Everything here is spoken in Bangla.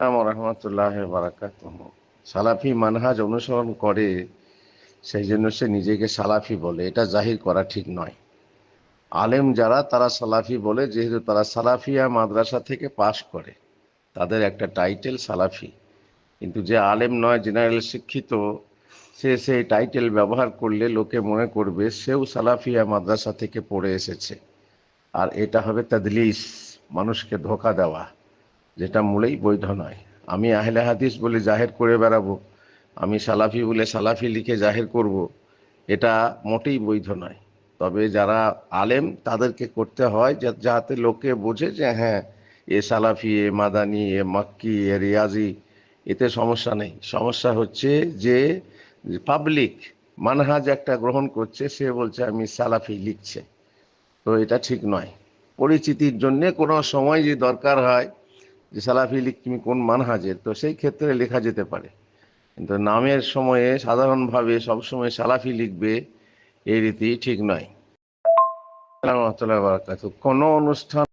রহমতুল্লাহ বারাকাত সালাফি মানহাজ অনুসরণ করে সেই জন্য সে নিজেকে সালাফি বলে। এটা জাহির করা ঠিক নয়। আলেম যারা, তারা সালাফি বলে, যেহেতু তারা সালাফিয়া মাদ্রাসা থেকে পাশ করে। তাদের একটা টাইটেল সালাফি। কিন্তু যে আলেম নয়, জেনারেল শিক্ষিত, সে সেই টাইটেল ব্যবহার করলে লোকে মনে করবে, সেও সালাফিয়া মাদ্রাসা থেকে পড়ে এসেছে। আর এটা হবে তাদলিস, মানুষকে ধোকা দেওয়া। যেটা মূলেই বৈধ নয়। আমি আহলে হাদিস বলে জাহের করে বেড়াবো, আমি সালাফি বলে সালাফি লিখে জাহের করব, এটা মোটেই বৈধ নয়। তবে যারা আলেম, তাদেরকে করতে হয় যাতে লোকে বোঝে যে হ্যাঁ এ সালাফি, এ মাদানি, এ মাক্কি, এ রিয়াজি, এতে সমস্যা নেই। সমস্যা হচ্ছে যে পাবলিক মানহাজ একটা গ্রহণ করছে, সে বলছে আমি সালাফি লিখছে। তো এটা ঠিক নয়। পরিচিতির জন্যে কোনো সময় যে দরকার হয় যে সালাফি লিখ তুমি কোন মানহাজের, তো সেই ক্ষেত্রে লেখা যেতে পারে। কিন্তু নামের সময়ে সাধারণভাবে সবসময় সালাফি লিখবে এই রীতি ঠিক নয়। কোনো অনুষ্ঠান